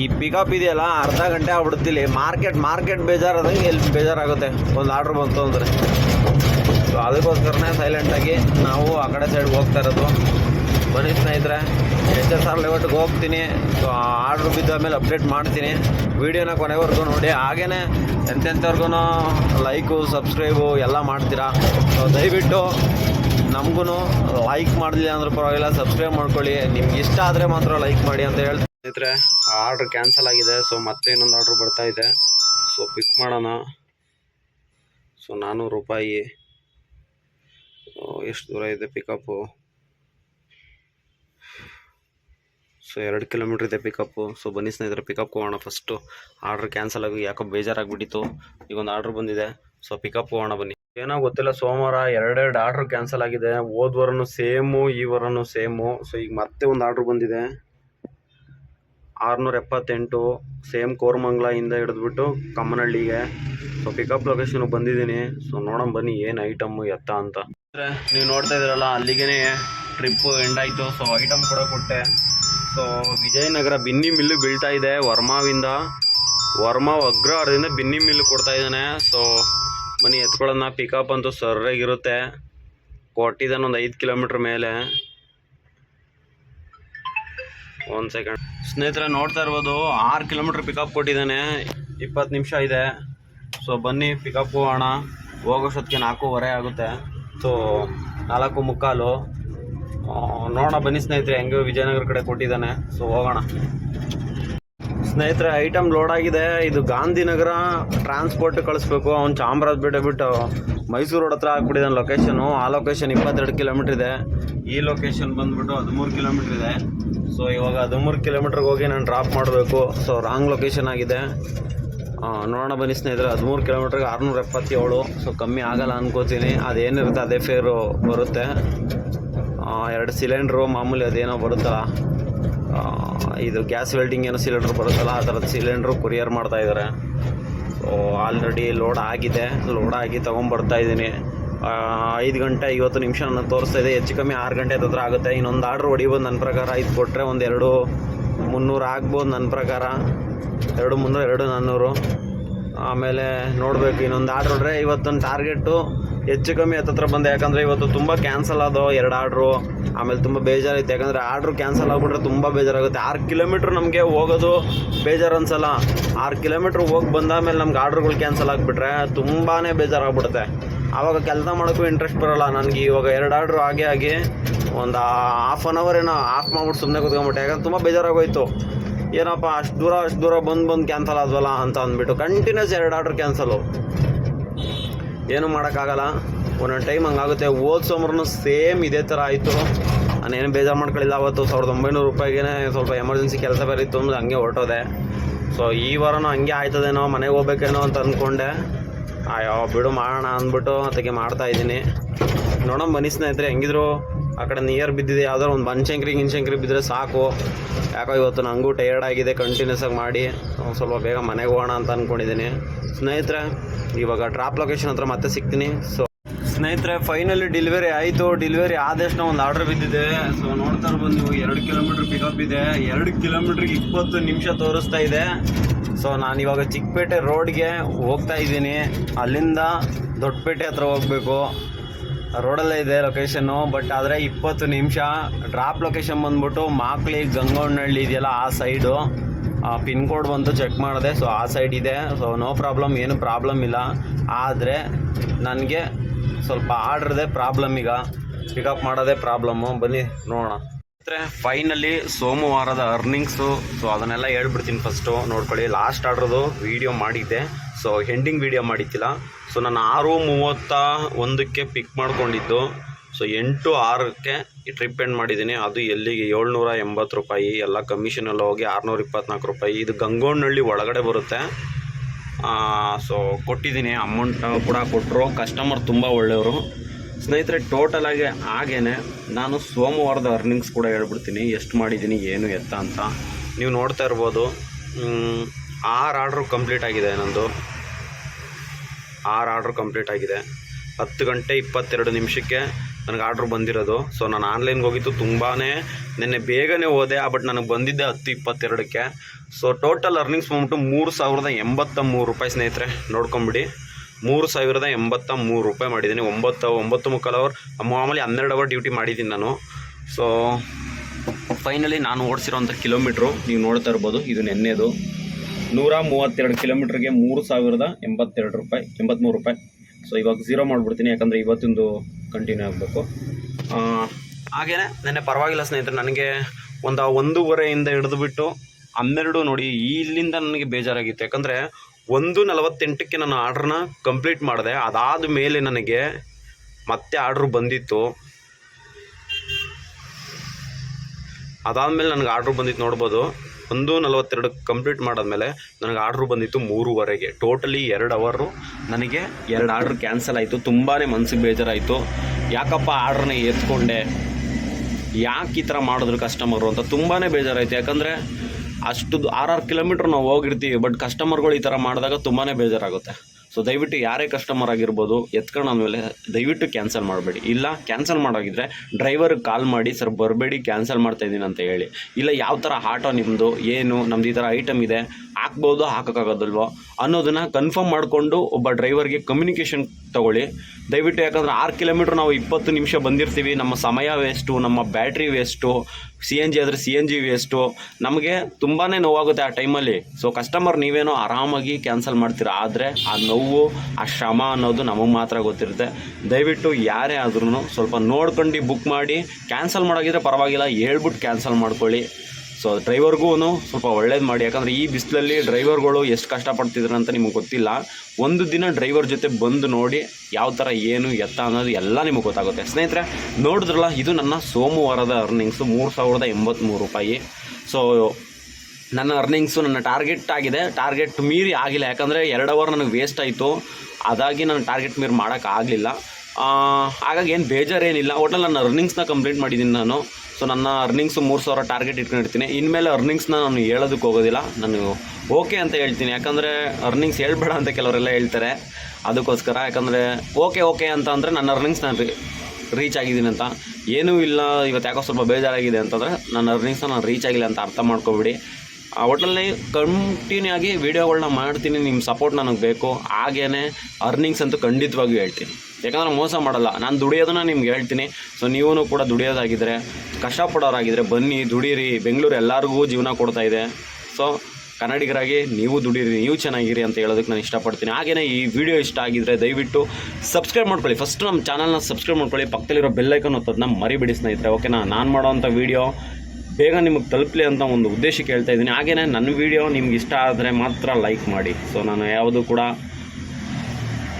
ಈ ಪಿಕಪ್ ಇದೆಯಲ್ಲ, ಅರ್ಧ ಗಂಟೆ ಆಗ್ಬಿಡ್ತಿಲ್ಲಿ. ಮಾರ್ಕೆಟ್ ಮಾರ್ಕೆಟ್ ಬೇಜಾರಾದಂಗೆ ಎಲ್ಲಿ ಬೇಜಾರಾಗುತ್ತೆ? ಒಂದು ಆರ್ಡ್ರ್ ಬಂತು ಅಂದರೆ. ಸೊ ಅದಕ್ಕೋಸ್ಕರನೇ ಸೈಲೆಂಟಾಗಿ ನಾವು ಆ ಕಡೆ ಸೈಡ್ಗೆ ಹೋಗ್ತಾ ಇರೋದು. ಬನ್ನಿ ಸ್ನೇಹಿತರೆ, ಎಚ್ ಎಸ್ ಆರ್ ಲೆವೆಟ್ಗೆ ಹೋಗ್ತೀನಿ. ಸೊ ಆರ್ಡ್ರ್ ಬಿದ್ದ ಮೇಲೆ ಅಪ್ಡೇಟ್ ಮಾಡ್ತೀನಿ. ವೀಡಿಯೋನ ಕೊನೆವರೆಗೂ ನೋಡಿ. ಹಾಗೇ ಎಂತೆಂಥವ್ರಿಗೂ ಲೈಕು ಸಬ್ಸ್ಕ್ರೈಬು ಎಲ್ಲ ಮಾಡ್ತೀರಾ. ಸೊ ದಯವಿಟ್ಟು ನಮಗೂ ಲೈಕ್ ಮಾಡಲಿಲ್ಲ ಅಂದ್ರೆ ಪರವಾಗಿಲ್ಲ ಸಬ್ಸ್ಕ್ರೈಬ್ ಮಾಡ್ಕೊಳ್ಳಿ. ನಿಮ್ಗೆ ಇಷ್ಟ ಆದರೆ ಮಾತ್ರ ಲೈಕ್ ಮಾಡಿ ಅಂತ ಹೇಳ್ತೀನಿ. ಸ್ನೇಹಿತರೆ ಆರ್ಡ್ರ್ ಕ್ಯಾನ್ಸಲ್ ಆಗಿದೆ. ಸೊ ಮತ್ತೆ ಇನ್ನೊಂದು ಆರ್ಡ್ರ್ ಬರ್ತಾ ಇದೆ. ಸೊ ಪಿಕ್ ಮಾಡೋಣ. ಸೊ ನಾನ್ನೂರು ರೂಪಾಯಿ ಎಷ್ಟು ದೂರ ಇದೆ ಪಿಕಪ್ಪು ಸೊ ಎರಡು ಕಿಲೋಮೀಟ್ರ್ ಇದೆ ಪಿಕಪ್ಪು ಸೊ ಬನ್ನಿ ಸ್ನೇಹಿತರೆ ಪಿಕಪ್ ಹೋಗೋಣ ಫಸ್ಟು ಆರ್ಡ್ರ್ ಕ್ಯಾನ್ಸಲ್ ಆಗಿ ಯಾಕೋ ಬೇಜಾರಾಗಿಬಿಟ್ಟಿತ್ತು. ಈಗ ಒಂದು ಆರ್ಡ್ರ್ ಬಂದಿದೆ. ಸೊ ಪಿಕಪ್ ಹೋಗೋಣ ಬನ್ನಿ. ಏನೋ ಗೊತ್ತಿಲ್ಲ, ಸೋಮವಾರ ಎರಡೆರಡು ಆರ್ಡ್ರ್ ಕ್ಯಾನ್ಸಲ್ ಆಗಿದೆ. ಹೋದ ವಾರನೂ ಸೇಮು ಈ ವಾರನೂ ಸೇಮು ಸೊ ಈಗ ಮತ್ತೆ ಒಂದು ಆರ್ಡ್ರ್ ಬಂದಿದೆ. ಆರುನೂರ ಎಪ್ಪತ್ತೆಂಟು ಸೇಮ್ ಕೋರಮಂಗ್ಲಿಂದ ಹಿಡಿದ್ಬಿಟ್ಟು ಕಮ್ಮನಹಳ್ಳಿಗೆ ಸೊ ಪಿಕಪ್ ಲೊಕೇಶನ್ ಬಂದಿದ್ದೀನಿ. ಸೊ ನೋಡೋಣ ಬನ್ನಿ ಏನು ಐಟಮ್ಮು ಎತ್ತ ಅಂತ. ಅಂದರೆ ನೀವು ನೋಡ್ತಾ ಇದ್ದೀರಲ್ಲ ಅಲ್ಲಿಗೆ ಟ್ರಿಪ್ಪು ಎಂಡ್ ಆಯಿತು. ಸೊ ಐಟಮ್ ಕೂಡ ಕೊಟ್ಟೆ. ಸೊ ವಿಜಯನಗರ ಬಿನ್ನಿ ಮಿಲ್ಲು ಬೀಳ್ತಾ ಇದೆ ವರ್ಮಾವಿಂದ. ವರ್ಮಾ ಅಗ್ರಹಾರದಿಂದ ಬಿನ್ನಿ ಮಿಲ್ಲು ಕೊಡ್ತಾ ಇದ್ದಾನೆ. ಸೊ ಬನ್ನಿ ಎತ್ಕೊಳ್ಳೋಣ ಪಿಕಪ್ ಅಂತೂ ಸರ್ರಾಗಿರುತ್ತೆ. ಕೊಟ್ಟಿದ್ದಾನೆ ಒಂದು ಐದು ಕಿಲೋಮೀಟ್ರ್ ಮೇಲೆ. ಒಂದು ಸೆಕೆಂಡ್ ಸ್ನೇಹಿತರೆ, ನೋಡ್ತಾ ಇರ್ಬೋದು, ಆರು ಕಿಲೋಮೀಟ್ರ್ ಪಿಕಪ್ ಕೊಟ್ಟಿದ್ದಾನೆ. ಇಪ್ಪತ್ತು ನಿಮಿಷ ಇದೆ. ಸೊ ಬನ್ನಿ ಪಿಕಪ್ ಹೋಗೋಣ. ಹೋಗೋಷ್ಟೊತ್ತಿಗೆ ನಾಲ್ಕೂವರೆ ಆಗುತ್ತೆ. ಸೊ ನಾಲ್ಕು ಮುಕ್ಕಾಲು. ನೋಡೋಣ, ಬನ್ನಿ ಸ್ನೇಹಿತರೆ, ಹೆಂಗೆ ವಿಜಯನಗರ ಕಡೆ ಕೊಟ್ಟಿದ್ದಾನೆ. ಸೊ ಹೋಗೋಣ. ಸ್ನೇಹಿತರೆ ಐಟಮ್ ಲೋಡ್ ಆಗಿದೆ. ಇದು ಗಾಂಧಿನಗರ ಟ್ರಾನ್ಸ್ಪೋರ್ಟ್ ಕಳಿಸ್ಬೇಕು. ಅವ್ನು ಚಾಮರಾಜಪೇಟೆ ಬಿಟ್ಟು ಮೈಸೂರು ರೋಡ್ ಹತ್ರ ಹಾಕ್ಬಿಟ್ಟಿದ್ದಾನೆ ಲೊಕೇಶನು ಆ ಲೊಕೇಶನ್ ಇಪ್ಪತ್ತೆರಡು ಕಿಲೋಮೀಟ್ರ್ ಇದೆ. ಈ ಲೊಕೇಶನ್ ಬಂದ್ಬಿಟ್ಟು ಹದಿಮೂರು ಕಿಲೋಮೀಟ್ರ್ ಇದೆ. ಸೊ ಇವಾಗ ಹದಿಮೂರು ಕಿಲೋಮೀಟ್ರ್ಗೆ ಹೋಗಿ ನಾನು ಡ್ರಾಪ್ ಮಾಡಬೇಕು. ಸೊ ರಾಂಗ್ ಲೊಕೇಶನ್ ಆಗಿದೆ. ನೋಡೋಣ ಬನ್ನಿ ಸ್ನೇಹಿತರೆ. ಹದಿಮೂರು ಕಿಲೋಮೀಟ್ರಿಗೆ ಆರುನೂರ ಎಪ್ಪತ್ತೇಳು. ಸೊ ಕಮ್ಮಿ ಆಗಲ್ಲ ಅನ್ಕೋತೀನಿ. ಅದೇನಿರುತ್ತೆ, ಅದೇ ಫೇರು ಬರುತ್ತೆ. ಎರಡು ಸಿಲಿಂಡ್ರು ಮಾಮೂಲಿ ಅದೇನೋ ಬರುತ್ತಲ್ಲ ಇದು ಗ್ಯಾಸ್ ವೆಲ್ಡಿಂಗ್ ಏನೋ ಸಿಲಿಂಡ್ರ್ ಬರುತ್ತಲ್ಲ, ಆ ಥರದ ಸಿಲಿಂಡ್ರು ಕೊರಿಯರ್ ಮಾಡ್ತಾ ಇದ್ದಾರೆ ಸೊ ಆಲ್ರೆಡಿ ಲೋಡ್ ಆಗಿದೆ. ಲೋಡ್ ಆಗಿ ತೊಗೊಂಬರ್ತಾ ಇದ್ದೀನಿ. ಐದು ಗಂಟೆ ಐವತ್ತು ನಿಮಿಷ ನಾನು ತೋರಿಸ್ತಾ ಇದೆ ಹೆಚ್ಚು ಕಮ್ಮಿ ಆರು ಗಂಟೆ ಹತ್ರ ಆಗುತ್ತೆ. ಇನ್ನೊಂದು ಆರ್ಡ್ರ್ ಹೊಡಿಬೋದು ನನ್ನ ಪ್ರಕಾರ. ಇದು ಕೊಟ್ಟರೆ ಒಂದು ಎರಡು ಮುನ್ನೂರು ಆಗ್ಬೋದು ನನ್ನ ಪ್ರಕಾರ. ಎರಡು ಮುನ್ನೂರು, ಎರಡು ನಾನ್ನೂರು. ಆಮೇಲೆ ನೋಡಬೇಕು. ಇನ್ನೊಂದು ಆರ್ಡ್ರ್ ಹೊಡ್ರೆ ಇವತ್ತೊಂದು ಟಾರ್ಗೆಟು ಹೆಚ್ಚು ಕಮ್ಮಿ ಹತ್ತತ್ರ ಬಂದೆ. ಯಾಕಂದರೆ ಇವತ್ತು ತುಂಬ ಕ್ಯಾನ್ಸಲ್ ಆದೋ ಎರಡು ಆರ್ಡ್ರು ಆಮೇಲೆ ತುಂಬ ಬೇಜಾರೈತೆ ಯಾಕಂದರೆ ಆರ್ಡ್ರು ಕ್ಯಾನ್ಸಲ್ ಆಗಿಬಿಟ್ರೆ ತುಂಬ ಬೇಜಾರಾಗುತ್ತೆ. ಆರು ಕಿಲೋಮೀಟ್ರ್ ನಮಗೆ ಹೋಗೋದು ಬೇಜಾರು ಅನ್ಸಲ್ಲ. ಆರು ಕಿಲೋಮೀಟ್ರ್ ಹೋಗಿ ಬಂದಾದ್ಮೇಲೆ ನಮ್ಗೆ ಆರ್ಡ್ರುಗಳು ಕ್ಯಾನ್ಸಲ್ ಆಗಿಬಿಟ್ರೆ ತುಂಬಾ ಬೇಜಾರಾಗ್ಬಿಡುತ್ತೆ. ಆವಾಗ ಕೆಲಸ ಮಾಡೋಕ್ಕೂ ಇಂಟ್ರೆಸ್ಟ್ ಬರೋಲ್ಲ. ನನಗೆ ಇವಾಗ ಎರಡು ಆರ್ಡ್ರು ಹಾಗೆ ಆಗಿ ಒಂದು ಹಾಫ್ ಆನ್ ಅವರ್ ಏನೋ ಆಫ್ ಮಾಡ್ಬಿಟ್ಟು ಸುಮ್ಮನೆ ಕೂತ್ಕೊಂಡ್ಬಿಟ್ಟೆ. ಯಾಕಂದ್ರೆ ತುಂಬ ಬೇಜಾರಾಗೋಯ್ತು. ಏನಪ್ಪ, ಅಷ್ಟು ದೂರ ಅಷ್ಟು ದೂರ ಬಂದು ಬಂದು ಕ್ಯಾನ್ಸಲ್ ಆದ್ವಲ್ಲ ಅಂತ ಅಂದ್ಬಿಟ್ಟು ಕಂಟಿನ್ಯೂಸ್ ಎರಡು ಆರ್ಡ್ರ್ ಕ್ಯಾನ್ಸಲು ಏನು ಮಾಡೋಕ್ಕಾಗಲ್ಲ. ಒಂದೊಂದು ಟೈಮ್ ಹಂಗಾಗುತ್ತೆ ಹೋದ ಸೋಮ್ರೂ ಸೇಮ್ ಇದೇ ಥರ ಆಯಿತು. ನಾನೇನು ಬೇಜಾರು ಮಾಡ್ಕೊಳ್ಳಿಲ್ಲ ಅವತ್ತು. ಸಾವಿರದ ಒಂಬೈನೂರು ರೂಪಾಯಿಗೆ ಸ್ವಲ್ಪ ಎಮರ್ಜೆನ್ಸಿ ಕೆಲಸ ಬೇರೆ ಇತ್ತು ಅಂದ್ರೆ ಹಂಗೆ ಹೊರಟೋದೆ. ಸೊ ಈ ವಾರನೂ ಹಂಗೆ ಆಯ್ತದೇನೋ, ಮನೆಗೆ ಹೋಗ್ಬೇಕೇನೋ ಅಂತ ಅಂದ್ಕೊಂಡೆ ಅಯ್ಯೋ ಬಿಡು ಮಾಡೋಣ ಅಂದ್ಬಿಟ್ಟು ಅದಕ್ಕೆ ಮಾಡ್ತಾ ಇದ್ದೀನಿ. ನೋಡೋಣ ಬನ್ನಿ ಸ್ನೇಹಿತರೆ, ಹೆಂಗಿದ್ರು? ಆ ಕಡೆ ನಿಯರ್ ಬಿದ್ದಿದೆ, ಯಾವ್ದಾದ್ರು ಒಂದು ಬನ್ಶಂಕ್ರಿ ಗಿನ್ಶಂಕ್ರಿ ಬಿದ್ದರೆ ಸಾಕು. ಯಾಕೋ ಇವತ್ತು ನನಗೂ ಟೈರ್ಡ್ ಆಗಿದೆ ಕಂಟಿನ್ಯೂಸ್ ಆಗಿ ಮಾಡಿ. ಸ್ವಲ್ಪ ಬೇಗ ಮನೆಗೆ ಹೋಗೋಣ ಅಂತ ಅಂದ್ಕೊಂಡಿದ್ದೀನಿ ಸ್ನೇಹಿತರೆ, ಇವಾಗ ಡ್ರಾಪ್ ಲೊಕೇಶನ್ ಹತ್ರ ಮತ್ತೆ ಸಿಗ್ತೀನಿ. ಸೊ ಸ್ನೇಹಿತರೆ ಫೈನಲಿ ಡೆಲಿವರಿ ಆಯಿತು. ಡೆಲಿವರಿ ಆದಷ್ಟು ಒಂದು ಆರ್ಡರ್ ಬಿದ್ದಿದೆ. ಸೊ ನೋಡ್ತಾ ಬಂದು ನೀವು, ಎರಡು ಕಿಲೋಮೀಟ್ರ್ ಪಿಕಪ್ ಇದೆ. ಎರಡು ಕಿಲೋಮೀಟ್ರಿಗೆ ಇಪ್ಪತ್ತು ನಿಮಿಷ ತೋರಿಸ್ತಾ ಇದೆ. ಸೊ ನಾನು ಇವಾಗ ಚಿಕ್ಕಪೇಟೆ ರೋಡ್ಗೆ ಹೋಗ್ತಾ ಇದ್ದೀನಿ. ಅಲ್ಲಿಂದ ದೊಡ್ಡಪೇಟೆ ಹತ್ರ ಹೋಗಬೇಕು. ರೋಡಲ್ಲೇ ಇದೆ ಲೊಕೇಶನ್ನು ಬಟ್ ಆದರೆ ಇಪ್ಪತ್ತು ನಿಮಿಷ ಡ್ರಾಪ್ ಲೊಕೇಶನ್ ಬಂದ್ಬಿಟ್ಟು ಮಾಕ್ಲಿ ಗಂಗೋನಹಳ್ಳಿ ಇದೆಯಲ್ಲ ಆ ಸೈಡು ಪಿನ್ ಕೋಡ್ ಬಂತು ಚೆಕ್ ಮಾಡಿದೆ ಸೊ ಆ ಸೈಡ್ ಇದೆ. ಸೊ ನೋ ಪ್ರಾಬ್ಲಮ್ ಏನು ಪ್ರಾಬ್ಲಮ್ ಇಲ್ಲ. ಆದರೆ ನನಗೆ ಸ್ವಲ್ಪ ಆರ್ಡ್ರದೇ ಪ್ರಾಬ್ಲಮ್ ಈಗ. ಪಿಕಪ್ ಮಾಡೋದೇ ಪ್ರಾಬ್ಲಮ್ಮು ಬನ್ನಿ, ನೋಡೋಣ. ಫೈನಲಿ ಸೋಮವಾರದ ಅರ್ನಿಂಗ್ಸು ಸೊ ಅದನ್ನೆಲ್ಲ ಹೇಳ್ಬಿಡ್ತೀನಿ ಫಸ್ಟು ನೋಡ್ಕೊಳ್ಳಿ ಲಾಸ್ಟ್ ಆರ್ಡ್ರದು ವೀಡಿಯೋ ಮಾಡಿದ್ದೆ. ಸೊ ಹೆಂಡಿಂಗ್ ವೀಡಿಯೋ ಮಾಡಿದ್ದಿಲ್ಲ. ಸೊ ನಾನು ಆರು ಮೂವತ್ತ ಒಂದಕ್ಕೆ ಪಿಕ್ ಮಾಡ್ಕೊಂಡಿದ್ದು. ಸೊ ಎಂಟು ಆರಕ್ಕೆ ಟ್ರಿಪ್ ಎಂಡ್ ಮಾಡಿದ್ದೀನಿ. ಅದು ಎಲ್ಲಿಗೆ? ಏಳ್ನೂರ ಎಂಬತ್ತು ರೂಪಾಯಿ. ಎಲ್ಲ ಕಮಿಷನ್ ಎಲ್ಲ ಹೋಗಿ ಆರುನೂರ ಇಪ್ಪತ್ನಾಲ್ಕು ರೂಪಾಯಿ. ಇದು ಗಂಗೋನಹಳ್ಳಿ ಒಳಗಡೆ ಬರುತ್ತೆ. ಸೊ ಕೊಟ್ಟಿದ್ದೀನಿ. ಅಮೌಂಟ್ ಕೂಡ ಕೊಟ್ಟರು ಕಸ್ಟಮರ್ ತುಂಬ ಒಳ್ಳೆಯವರು. ಸ್ನೇಹಿತರೆ ಟೋಟಲಾಗಿ ಹಾಗೇ ನಾನು ಸೋಮವಾರದ ಅರ್ನಿಂಗ್ಸ್ ಕೂಡ ಹೇಳ್ಬಿಡ್ತೀನಿ. ಎಷ್ಟು ಮಾಡಿದ್ದೀನಿ, ಏನು ಎತ್ತ ಅಂತ. ನೀವು ನೋಡ್ತಾ ಇರ್ಬೋದು. ಆರು ಆರ್ಡ್ರು ಕಂಪ್ಲೀಟ್ ಆಗಿದೆ ನಂದು. ಆರು ಆರ್ಡ್ರ್ ಕಂಪ್ಲೀಟ್ ಆಗಿದೆ. ಹತ್ತು ಗಂಟೆ ಇಪ್ಪತ್ತೆರಡು ನಿಮಿಷಕ್ಕೆ ನನಗೆ ಆರ್ಡ್ರ್ ಬಂದಿರೋದು. ಸೊ ನಾನು ಆನ್ಲೈನ್ಗೆ ಹೋಗಿದ್ದು ತುಂಬಾ ನಿನ್ನೆ ಬೇಗನೆ ಹೋದೆ, ಬಟ್ ನನಗೆ ಬಂದಿದ್ದೆ ಹತ್ತು ಇಪ್ಪತ್ತೆರಡಕ್ಕೆ. ಸೊ ಟೋಟಲ್ ಅರ್ನಿಂಗ್ಸ್ ಬಂದ್ಬಿಟ್ಟು ಮೂರು ಸಾವಿರದ ಎಂಬತ್ತ ಮೂರು ರೂಪಾಯಿ ಸ್ನೇಹಿತರೆ, ನೋಡ್ಕೊಂಬಿಡಿ. ಮೂರು ಸಾವಿರದ ಎಂಬತ್ತ ಮೂರು ರೂಪಾಯಿ ಮಾಡಿದ್ದೀನಿ. ಒಂಬತ್ತು ಒಂಬತ್ತು ಮುಕ್ಕಾಲು ಅವರ್ ಮಾಮೂಲಿ ಹನ್ನೆರಡು ಅವರ್ ಡ್ಯೂಟಿ ಮಾಡಿದ್ದೀನಿ ನಾನು. ಸೊ ಫೈನಲಿ ನಾನು ಓಡಿಸಿರೋಂಥ ಕಿಲೋಮೀಟ್ರು ನೀವು ನೋಡ್ತಾ ಇರ್ಬೋದು, ಇದು ನೆನ್ನೆದು. ನೂರ ಮೂವತ್ತೆರಡು ಕಿಲೋಮೀಟ್ರಿಗೆ ಮೂರು ಸಾವಿರದ ಎಂಬತ್ತೆರಡು ರೂಪಾಯಿ ಎಂಬತ್ತ್ಮೂರು ರೂಪಾಯಿ. ಸೊ ಇವಾಗ ಝೀರೋ ಮಾಡಿಬಿಡ್ತೀನಿ, ಯಾಕಂದರೆ ಇವತ್ತಿಂದು ಕಂಟಿನ್ಯೂ ಆಗಬೇಕು. ಹಾಗೇ ನೆನ್ನೆ ಪರವಾಗಿಲ್ಲ ಸ್ನೇಹಿತರೆ, ನನಗೆ ಒಂದು ಒಂದೂವರೆಯಿಂದ ಹಿಡಿದುಬಿಟ್ಟು ಹನ್ನೆರಡು ನೋಡಿ, ಇಲ್ಲಿಂದ ನನಗೆ ಬೇಜಾರಾಗಿತ್ತು. ಯಾಕಂದರೆ ಒಂದು ನಲವತ್ತೆಂಟಕ್ಕೆ ನಾನು ಆರ್ಡ್ರನ್ನ ಕಂಪ್ಲೀಟ್ ಮಾಡಿದೆ. ಅದಾದ ಮೇಲೆ ನನಗೆ ಮತ್ತೆ ಆರ್ಡ್ರ್ ಬಂದಿತ್ತು. ಅದಾದಮೇಲೆ ನನಗೆ ಆರ್ಡ್ರ್ ಬಂದಿತ್ತು ನೋಡ್ಬೋದು. ಒಂದು ನಲವತ್ತೆರಡು ಕಂಪ್ಲೀಟ್ ಮಾಡಾದ್ಮೇಲೆ ನನಗೆ ಆರ್ಡ್ರು ಬಂದಿತ್ತು ಮೂರುವರೆಗೆ. ಟೋಟಲಿ ಎರಡು ಅವರು ನನಗೆ ಎರಡು ಆರ್ಡ್ರ್ ಕ್ಯಾನ್ಸಲ್ ಆಯಿತು. ತುಂಬಾ ಮನಸ್ಸಿಗೆ ಬೇಜಾರಾಯಿತು. ಯಾಕಪ್ಪ ಆರ್ಡ್ರನ್ನ ಎತ್ಕೊಂಡೆ? ಯಾಕೆ ಈ ಥರ ಮಾಡಿದ್ರು ಕಸ್ಟಮರು ಅಂತ ತುಂಬಾ ಬೇಜಾರಾಯಿತು. ಯಾಕಂದರೆ ಅಷ್ಟು ಆರಾರು ಕಿಲೋಮೀಟ್ರ್ ನಾವು ಹೋಗಿರ್ತೀವಿ, ಬಟ್ ಕಸ್ಟಮರ್ಗಳು ಈ ಥರ ಮಾಡಿದಾಗ ತುಂಬಾ ಬೇಜಾರಾಗುತ್ತೆ. ಸೊ ದಯವಿಟ್ಟು ಯಾರೇ ಕಸ್ಟಮರ್ ಆಗಿರ್ಬೋದು, ಎತ್ಕೊಂಡು ಅಂದಮೇಲೆ ದಯವಿಟ್ಟು ಕ್ಯಾನ್ಸಲ್ ಮಾಡಬೇಡಿ. ಇಲ್ಲ ಕ್ಯಾನ್ಸಲ್ ಮಾಡೋಗಿದ್ರೆ ಡ್ರೈವರ್ಗೆ ಕಾಲ್ ಮಾಡಿ, ಸರ್, ಬರಬೇಡಿ ಕ್ಯಾನ್ಸಲ್ ಮಾಡ್ತಾ ಇದ್ದೀನಿ ಅಂತ ಹೇಳಿ. ಇಲ್ಲ, ಯಾವ ಥರ ಆಟೋ ನಿಮ್ಮದು ಏನು, ನಮ್ದು ಈ ಥರ ಐಟಮ್ ಇದೆ, ಹಾಕ್ಬೋದು, ಹಾಕೋಕ್ಕಾಗೋದಲ್ವೋ ಅನ್ನೋದನ್ನು ಕನ್ಫರ್ಮ್ ಮಾಡಿಕೊಂಡು ಒಬ್ಬ ಡ್ರೈವರ್ಗೆ ಕಮ್ಯುನಿಕೇಷನ್ ತಗೊಳ್ಳಿ. ದಯವಿಟ್ಟು ಯಾಕಂದ್ರೆ ಆರು ಕಿಲೋಮೀಟ್ರ್ ನಾವು ಇಪ್ಪತ್ತು ನಿಮಿಷ ಬಂದಿರ್ತೀವಿ. ನಮ್ಮ ಸಮಯ ವೇಸ್ಟು ನಮ್ಮ battery waste C N G ಆದರೆ ಸಿ ಎನ್ ಜಿ ವೇಸ್ಟು ನಮಗೆ ತುಂಬಾ ನೋವಾಗುತ್ತೆ ಆ ಟೈಮಲ್ಲಿ ಸೊ ಕಸ್ಟಮರ್ ನೀವೇನೋ ಆರಾಮಾಗಿ ಕ್ಯಾನ್ಸಲ್ ಮಾಡ್ತೀರಾ? ಆದರೆ ಆ ನೋವು, ಆ ಶ್ರಮ ಅನ್ನೋದು ನಮಗೆ ಮಾತ್ರ ಗೊತ್ತಿರುತ್ತೆ. ದಯವಿಟ್ಟು ಯಾರೇ ಆದ್ರೂ ಸ್ವಲ್ಪ ನೋಡ್ಕೊಂಡು ಬುಕ್ ಮಾಡಿ. ಕ್ಯಾನ್ಸಲ್ ಮಾಡೋಗಿದ್ರೆ ಪರವಾಗಿಲ್ಲ. ಹೇಳ್ಬಿಟ್ಟು ಕ್ಯಾನ್ಸಲ್ ಮಾಡ್ಕೊಳ್ಳಿ. ಸೊ ಡ್ರೈವರ್ಗೂ ಸ್ವಲ್ಪ ಒಳ್ಳೇದು ಮಾಡಿ. ಯಾಕಂದರೆ ಈ ಬಿಸಿಲಲ್ಲಿ ಡ್ರೈವರ್ಗಳು ಎಷ್ಟು ಕಷ್ಟಪಡ್ತಿದ್ರು ಅಂತ ನಿಮಗೆ ಗೊತ್ತಿಲ್ಲ. ಒಂದು ದಿನ ಡ್ರೈವರ್ ಜೊತೆ ಬಂದು ನೋಡಿ ಯಾವ ಥರ ಏನು ಎತ್ತ ಅನ್ನೋದು ಎಲ್ಲ ನಿಮಗೆ ಗೊತ್ತಾಗುತ್ತೆ. ಸ್ನೇಹಿತರೆ, ನೋಡಿದ್ರಲ್ಲ, ಇದು ನನ್ನ ಸೋಮವಾರದ ಅರ್ನಿಂಗ್ಸು ಮೂರು ಸಾವಿರದ ಎಂಬತ್ತ್ಮೂರು ರೂಪಾಯಿ. ಸೊ ನನ್ನ ಅರ್ನಿಂಗ್ಸು ನನ್ನ ಟಾರ್ಗೆಟ್ ಆಗಿದೆ. ಟಾರ್ಗೆಟ್ ಮೀರಿ ಆಗಿಲ್ಲ. ಯಾಕಂದರೆ ಎರಡು ಅವರ್ ನನಗೆ ವೇಸ್ಟ್ ಆಯಿತು. ಅದಾಗಿ ನಾನು ಟಾರ್ಗೆಟ್ ಮೀರಿ ಮಾಡೋಕ್ಕಾಗಲಿಲ್ಲ ಹಾಗಾಗಿ ಏನು ಬೇಜಾರೇನಿಲ್ಲ. ಒಟ್ಟಲ್ಲಿ ನನ್ನ ಅರ್ನಿಂಗ್ಸ್ನ ಕಂಪ್ಲೀಟ್ ಮಾಡಿದ್ದೀನಿ ನಾನು. ಸೊ ನನ್ನ ಅರ್ನಿಂಗ್ಸು ಮೂರು ಸಾವಿರ ಟಾರ್ಗೆಟ್ ಇಟ್ಕೊಂಡಿರ್ತೀನಿ ಇನ್ಮೇಲೆ ಅರ್ನಿಂಗ್ಸ್ನ ನಾನು ಹೇಳೋದಕ್ಕೆ ಹೋಗೋದಿಲ್ಲ. ನಾನು ಓಕೆ ಅಂತ ಹೇಳ್ತೀನಿ. ಯಾಕಂದರೆ ಅರ್ನಿಂಗ್ಸ್ ಹೇಳ್ಬೇಡ ಅಂತ ಕೆಲವರೆಲ್ಲ ಹೇಳ್ತಾರೆ. ಅದಕ್ಕೋಸ್ಕರ ಯಾಕಂದರೆ ಓಕೆ ಓಕೆ ಅಂತ ಅಂದರೆ ನನ್ನ ಅರ್ನಿಂಗ್ಸ್ ನಾನು ರೀಚ್ ಆಗಿದ್ದೀನಿ ಅಂತ. ಏನೂ ಇಲ್ಲ. ಇವತ್ತು ಯಾಕೋ ಸ್ವಲ್ಪ ಬೇಜಾರಾಗಿದೆ ಅಂತಂದರೆ ನನ್ನ ಅರ್ನಿಂಗ್ಸ್ನ ನಾನು ರೀಚ್ ಆಗಿಲ್ಲ ಅಂತ ಅರ್ಥ ಮಾಡ್ಕೊಬಿಡಿ. ಆ ಒಟ್ಟಲ್ಲಿ ಕಂಟಿನ್ಯೂ ಆಗಿ ವೀಡಿಯೋಗಳನ್ನ ಮಾಡ್ತೀನಿ. ನಿಮ್ಮ ಸಪೋರ್ಟ್ ನನಗೆ ಬೇಕು. ಹಾಗೇ ಅರ್ನಿಂಗ್ಸ್ ಅಂತೂ ಖಂಡಿತವಾಗಿಯೂ ಹೇಳ್ತೀನಿ. ಯಾಕಂದ್ರೆ ಮೋಸ ಮಾಡಲ್ಲ. ನಾನು ದುಡಿಯೋದನ್ನ ನಿಮ್ಗೆ ಹೇಳ್ತೀನಿ. ಸೊ ನೀವೂ ಕೂಡ ದುಡಿಯೋದಾಗಿದ್ದರೆ ಕಷ್ಟಪಡೋರಾಗಿದ್ದರೆ ಬನ್ನಿ, ದುಡೀರಿ. ಬೆಂಗಳೂರು ಎಲ್ಲರಿಗೂ ಜೀವನ ಕೊಡ್ತಾ ಇದೆ. ಸೊ ಕನ್ನಡಿಗರಾಗಿ ನೀವು ದುಡೀರಿ, ನೀವು ಚೆನ್ನಾಗಿರಿ ಅಂತ ಹೇಳೋದಕ್ಕೆ ನಾನು ಇಷ್ಟಪಡ್ತೀನಿ. ಹಾಗೆಯೇ ಈ ವಿಡಿಯೋ ಇಷ್ಟ ಆಗಿದ್ದರೆ ದಯವಿಟ್ಟು ಸಬ್ಸ್ಕ್ರೈಬ್ ಮಾಡ್ಕೊಳ್ಳಿ. ಫಸ್ಟ್ ನಮ್ಮ ಚಾನಲ್ನ ಸಬ್ಸ್ಕ್ರೈಬ್ ಮಾಡ್ಕೊಳ್ಳಿ. ಪಕ್ಕದಲ್ಲಿರೋ ಬೆಲ್ಲೈಕನ್ ಒತ್ತೋದನ್ನ ಮರಿಬಿಡಿ ಸ್ನೇಹಿತರೆ ಓಕೆನಾ ನಾನು ಮಾಡೋವಂಥ ವೀಡಿಯೋ ಬೇಗ ನಿಮಗೆ ತಲುಪಲಿ ಅಂತ ಒಂದು ಉದ್ದೇಶಕ್ಕೆ ಹೇಳ್ತಾ ಇದ್ದೀನಿ. ಹಾಗೆಯೇ ನನ್ನ ವೀಡಿಯೋ ನಿಮ್ಗೆ ಇಷ್ಟ ಆದರೆ ಮಾತ್ರ ಲೈಕ್ ಮಾಡಿ. ಸೊ ನಾನು ಯಾವುದು ಕೂಡ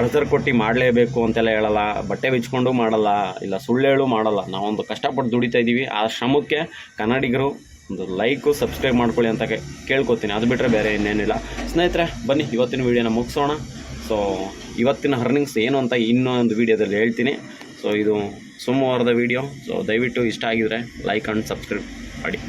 ಪ್ರೆಸರ್ ಕೊಟ್ಟು ಮಾಡಲೇಬೇಕು ಅಂತೆಲ್ಲ ಹೇಳಲ್ಲ, ಬಟ್ಟೆ ಬಿಚ್ಕೊಂಡು ಮಾಡಲ್ಲ, ಇಲ್ಲ ಸುಳ್ಳೇಳು ಮಾಡಲ್ಲ. ನಾವೊಂದು ಕಷ್ಟಪಟ್ಟು ದುಡಿತಾ ಇದ್ದೀವಿ. ಆ ಶ್ರಮಕ್ಕೆ ಕನ್ನಡಿಗರು ಒಂದು ಲೈಕು ಸಬ್ಸ್ಕ್ರೈಬ್ ಮಾಡ್ಕೊಳ್ಳಿ ಅಂತ ಕೇಳ್ಕೊತೀನಿ. ಅದು ಬಿಟ್ಟರೆ ಬೇರೆ ಇನ್ನೇನಿಲ್ಲ. ಸ್ನೇಹಿತರೆ, ಬನ್ನಿ, ಇವತ್ತಿನ ವೀಡಿಯೋನ ಮುಗಿಸೋಣ. ಸೊ ಇವತ್ತಿನ ಅರ್ನಿಂಗ್ಸ್ ಏನು ಅಂತ ಇನ್ನೊಂದು ವೀಡಿಯೋದಲ್ಲಿ ಹೇಳ್ತೀನಿ. ಸೊ ಇದು ಸೋಮವಾರದ ವೀಡಿಯೋ ಸೊ ದಯವಿಟ್ಟು ಇಷ್ಟ ಆಗಿದರೆ ಲೈಕ್ ಆ್ಯಂಡ್ ಸಬ್ಸ್ಕ್ರೈಬ್ ಮಾಡಿ.